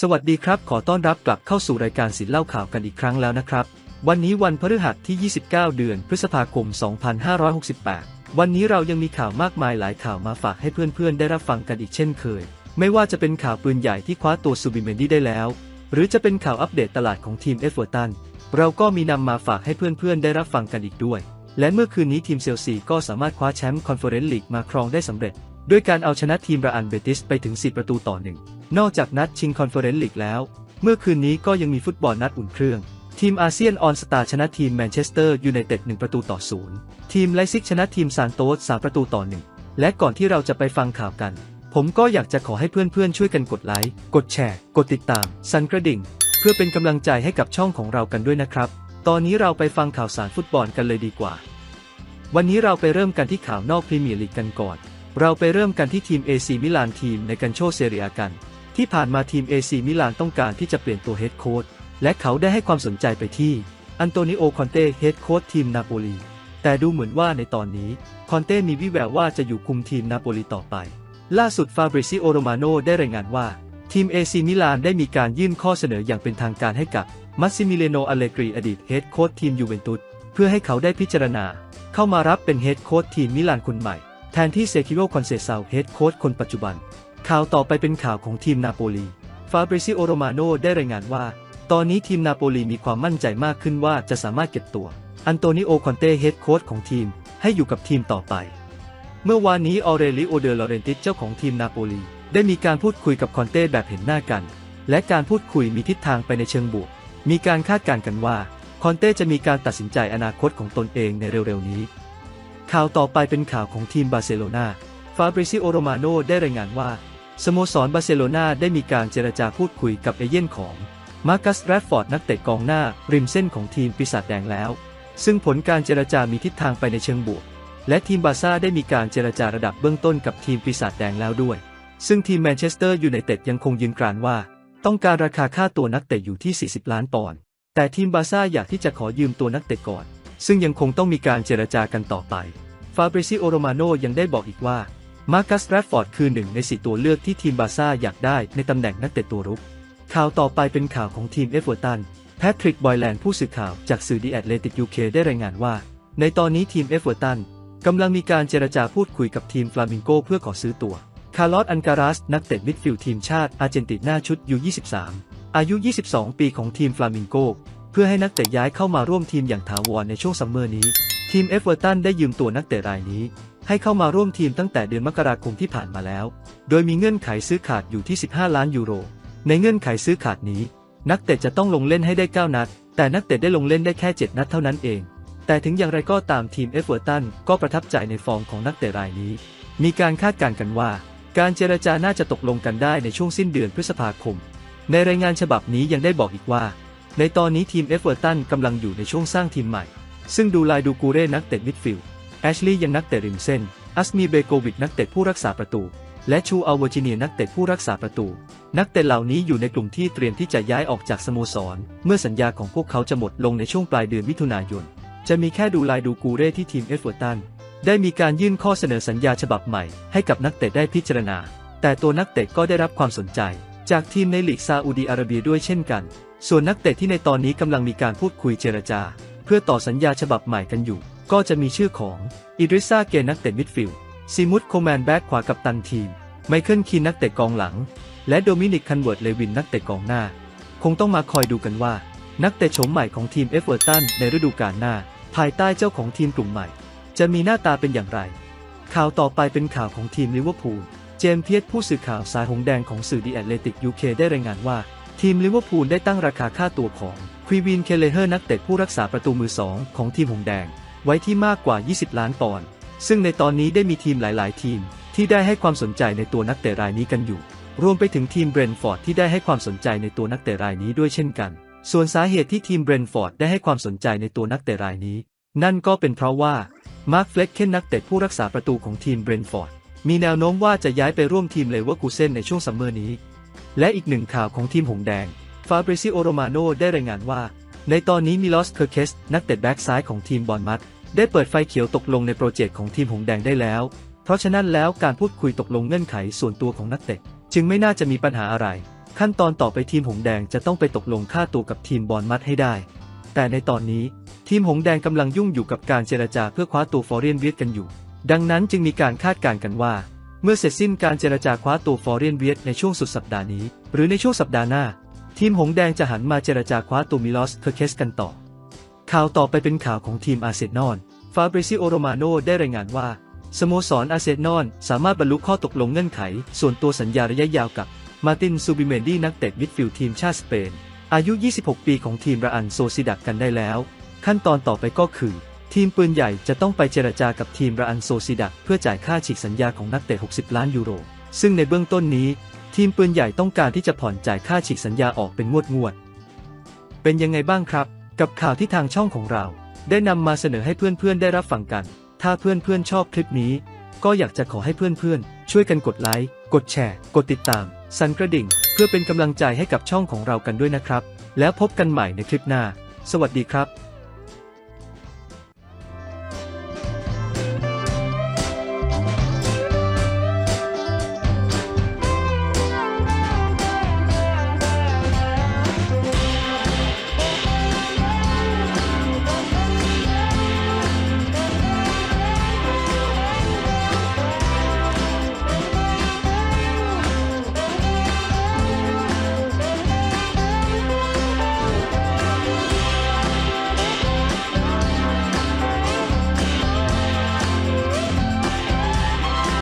สวัสดีครับ ขอต้อนรับกลับเข้าสู่รายการสินเล่าข่าวกันอีกครั้งแล้วนะครับ วันนี้วันพฤหัสที่ 29 เดือนพฤษภาคม 2568 วันนี้เรายังมีข่าวมากมายหลายข่าวมาฝากให้เพื่อนๆ ได้รับฟังกันอีกเช่นเคย ไม่ว่าจะเป็นข่าวปืนใหญ่ที่คว้าตัวซูบิเมนดี้ได้แล้ว หรือจะเป็นข่าวอัปเดตตลาดของทีมเอฟเวอร์ตันเราก็มีนำมาฝากให้เพื่อนๆ ได้รับฟังกันอีกด้วย และเมื่อคืนนี้ทีมเซลซีก็สามารถคว้าแชมป์คอนเฟอเรนซ์ลีกมาครองได้สำเร็จ ด้วยการเอาชนะทีมราอันเบติสไปถึง 4 ประตูต่อหนึ่ง นอกจากนัดชิงคอนเฟอเรนซ์ลีกแล้ว เมื่อคืนนี้ก็ยังมีฟุตบอลนัดอุ่นเครื่อง ทีมอาเซียนออนสตาร์ชนะทีมแมนเชสเตอร์ยูไนเต็ด1ประตูต่อศูนย์ทีมไลซิกชนะทีมซานโตส3ประตูต่อหนึ่งและก่อนที่เราจะไปฟังข่าวกัน ผมก็อยากจะขอให้เพื่อนๆช่วยกันกดไลค์กดแชร์ กดติดตาม สั่นกระดิ่ง เพื่อเป็นกำลังใจให้กับช่องของเรากันด้วยนะครับ ตอนนี้เราไปฟังข่าวสารฟุตบอลกันเลยดีกว่า วันนี้เราไปเริ่มกันที่ข่าวนอกพรีเมียร์ลีกกันก่อน เราไปเริ่มกันที่ทีม AC มิลานทีมในกันโชเซเรียกัน ที่ผ่านมาทีม AC มิลานต้องการที่จะเปลี่ยนตัวเฮดโค้ชและเขาได้ให้ความสนใจไปที่อันโตนิโอคอนเต้เฮดโค้ชทีมนาโปลี แต่ดูเหมือนว่าในตอนนี้ คอนเต้มีวิแววว่าจะอยู่คุมทีมนาโปลีต่อไป ล่าสุดฟาบริซิโอโรมาโนได้รายงานว่า ทีม AC มิลานได้มีการยื่นข้อเสนออย่างเป็นทางการให้กับมัสซิมิเลโนอเลกรีอดีตเฮดโค้ชทีมยูเวนตุสเพื่อให้เขาได้พิจารณา เข้ามารับเป็นเฮดโค้ชทีมมิลานคนใหม่ แทนที่เซคิโรคอนเซซาเฮดโค้ชคนปัจจุบัน ข่าวต่อไปเป็นข่าวของทีมนาโปลีฟาบริซิโอโรมาโนได้รายงานว่า ตอนนี้ทีมนาโปลีมีความมั่นใจมากขึ้นว่าจะสามารถเก็บตัว อันโตนิโอคอนเต้เฮดโค้ชของทีม ให้อยู่กับทีมต่อไป เมื่อวานนี้ออเรลิโอเดลอเรนติสเจ้าของทีมนาโปลีได้มีการพูดคุยกับคอนเต้แบบเห็นหน้ากัน และการพูดคุยมีทิศทางไปในเชิงบวก มีการคาดการณ์กันว่า คอนเต้จะมีการตัดสินใจอนาคตของตนเองในเร็วๆนี้ ข่าวต่อไปเป็นข่าวของทีมบาร์เซโลนาฟาบริซิโอโรมาโนได้รายงานว่า สโมสรบาร์เซโลนาได้มีการเจรจาพูดคุยกับเอเย่นของมาร์คัสแรดฟอร์ดนักเตะกองหน้า ริมเส้นของทีมปีศาจแดงแล้ว ซึ่งผลการเจรจามีทิศทางไปในเชิงบวก และทีมบาร์ซ่าได้มีการเจรจาระดับเบื้องต้นกับทีมปีศาจแดงแล้วด้วย ซึ่งทีมแมนเชสเตอร์ยูไนเต็ดยังคงยืนกรานว่า ต้องการราคาค่าตัวนักเตะอยู่ที่ 40 ล้านปอนด์แต่ทีมบาร์ซ่าอยากที่จะขอยืมตัวนักเตะก่อน ซึ่งยังคงต้องมีการเจรจากันต่อไปฟาบริซิโอโรมาโนยังได้บอกอีกว่า มาร์คัสแรดฟอร์ดคือหนึ่งในสี่ตัวเลือกที่ทีมบาร์ซ่าอยากได้ในตำแหน่งนักเตะตัวรุก ข่าวต่อไปเป็นข่าวของทีมเอฟเวอร์ตัน แพทริก บอยแลนด์ผู้สื่อข่าวจากสื่อดีแอตเลติกยูเคได้รายงานว่า ในตอนนี้ทีมเอฟเวอร์ตันกำลังมีการเจรจาพูดคุยกับทีมฟลามิงโกเพื่อขอซื้อตัว คาร์ลอสอันการัสนักเตะมิดฟิลด์ทีมชาติอาร์เจนตินาชุดยู23อายุ 22 ปีของทีมฟลามิงโกเพื่อให้นักเตะย้ายเข้ามาร่วมทีมอย่างถาวรในช่วงซัมเมอร์นี้ ทีมเอฟเวอร์ตันได้ยืมตัวนักเตะรายนี้ ให้เข้ามาร่วมทีมตั้งแต่เดือนมกราคมที่ผ่านมาแล้ว โดยมีเงื่อนไขซื้อขาดอยู่ที่ 15 ล้านยูโร ในเงื่อนไขซื้อขาดนี้ นักเตะจะต้องลงเล่นให้ได้ 9 นัด แต่นักเตะได้ลงเล่นได้แค่ 7 นัดเท่านั้นเอง แต่ถึงอย่างไรก็ตามทีมเอฟเวอร์ตันก็ประทับใจในฟอร์มของนักเตะรายนี้ มีการคาดการณ์กันว่า การเจรจาน่าจะตกลงกันได้ในช่วงสิ้นเดือนพฤษภาคม ในรายงานฉบับนี้ยังได้บอกอีกว่า ในตอนนี้ทีมเอฟเวอร์ตันกำลังอยู่ในช่วงสร้างทีมใหม่ ซึ่งดูลายดูกูเร่นักเตะมิดฟิลด์ อชลีย์ยังนักเตะริมเส้น อัสมีเบโกวิกนักเตะผู้รักษาประตู และชูอัลเวอร์จิเนียนักเตะผู้รักษาประตู นักเตะเหล่านี้อยู่ในกลุ่มที่เตรียมที่จะย้ายออกจากสโมสร เมื่อสัญญาของพวกเขาจะหมดลงในช่วงปลายเดือนมิถุนายน จะมีแค่ดูลายดูกูเร่ที่ทีมเอฟเวอร์ตัน ได้มีการยื่นข้อเสนอสัญญาฉบับใหม่ให้กับนักเตะได้พิจารณา แต่ตัวนักเตะก็ได้รับความสนใจ จากทีมในลีกซาอุดีอาระเบียด้วยเช่นกัน ส่วนนักเตะที่ในตอนนี้กำลังมีการพูดคุยเจรจา เพื่อต่อสัญญาฉบับใหม่กันอยู่ ก็จะมีชื่อของอิดริซาเกนักเตะมิดฟิลด์ซิมุตโคแมนแบ็กขวากับตันทีม ไมเคิลคีนนักเตะกองหลัง และโดมินิกคันเวิร์ดเลวินนักเตะกองหน้า คงต้องมาคอยดูกันว่า นักเตะโฉมใหม่ของทีมเอฟเวอร์ตันในฤดูกาลหน้า ภายใต้เจ้าของทีมกลุ่มใหม่ จะมีหน้าตาเป็นอย่างไร ข่าวต่อไปเป็นข่าวของทีมลิเวอร์พูลเจมส์เพียสผู้สื่อข่าวสายหงแดงของสื่อดีแอตเลติกยูเคได้รายงานว่า ทีมลิเวอร์พูลได้ตั้งราคาค่าตัวของควีวินเคเลเฮอร์นักเตะผู้รักษาประตูมือสองของทีมหงแดง ไว้ที่มากกว่า 20 ล้านปอนด์ซึ่งในตอนนี้ได้มีทีมหลาย ๆ ทีม ที่ได้ให้ความสนใจในตัวนักเตะรายนี้กันอยู่ รวมไปถึงทีมเบรนฟอร์ดที่ได้ให้ความสนใจในตัวนักเตะรายนี้ด้วยเช่นกัน ส่วนสาเหตุที่ทีมเบรนฟอร์ดได้ให้ความสนใจในตัวนักเตะรายนี้ นั่นก็เป็นเพราะว่ามาร์คเฟล็กเคนนักเตะผู้รักษาประตูของทีมเบรนฟอร์ดมีแนวโน้มว่าจะย้ายไปร่วมทีมเลเวอร์คูเซนในช่วงซัมเมอร์นี้ และอีกหนึ่งข่าวของทีมหงแดง ฟาบริซิโอโรมาโนได้รายงานว่า ในตอนนี้มิลอสเคอร์เคสนักเตะแบ็กซ้ายของทีมบอลมัด ได้เปิดไฟเขียวตกลงในโปรเจกต์ของทีมหงแดงได้แล้ว เพราะฉะนั้นแล้วการพูดคุยตกลงเงื่อนไขส่วนตัวของนักเตะ จึงไม่น่าจะมีปัญหาอะไร ขั้นตอนต่อไปทีมหงแดงจะต้องไปตกลงค่าตัวกับทีมบอลมัดให้ได้ แต่ในตอนนี้ ทีมหงแดงกำลังยุ่งอยู่กับการเจรจาเพื่อคว้าตัวฟอร์เรียนเวียดกันอยู่ ดังนั้นจึงมีการคาดการณ์กันว่า เมื่อเสร็จสิ้นการเจรจาคว้าตัวฟอร์เรียนเวียดในช่วงสุดสัปดาห์นี้ หรือในช่วงสัปดาห์หน้า ทีมหงแดงจะหันมาเจรจาคว้าตัวมิลอสเคอร์เคสกันต่อ ข่าวต่อไปเป็นข่าวของทีมอาเซนอลฟาบริซิโอโรมาโนได้รายงานว่า สโมสรอาเซนอลสามารถบรรลุข้อตกลงเงื่อนไข ส่วนตัวสัญญาระยะยาวกับมาตินซูบิเมนดีนักเตะมิดฟิลด์ทีมชาติสเปน อายุ 26 ปีของทีมระอันโซซิดักกันได้แล้ว ขั้นตอนต่อไปก็คือ ทีมปืนใหญ่จะต้องไปเจรจากับทีมระอันโซซิดักเพื่อจ่ายค่าฉีกสัญญาของนักเตะ 60 ล้านยูโร ซึ่งในเบื้องต้นนี้ ทีมปืนใหญ่ต้องการที่จะผ่อนจ่ายค่าฉีกสัญญาออกเป็นงวดงวดๆเป็นยังไงบ้างครับ กับข่าวที่ทางช่องของเรา ได้นำมาเสนอให้เพื่อนๆได้รับฟังกัน ถ้าเพื่อนๆชอบคลิปนี้ ก็อยากจะขอให้เพื่อนๆ ช่วยกันกดไลค์ กดแชร์ กดติดตาม สั่นกระดิ่ง เพื่อเป็นกำลังใจให้กับช่องของเรากันด้วยนะครับ แล้วพบกันใหม่ในคลิปหน้า สวัสดีครับ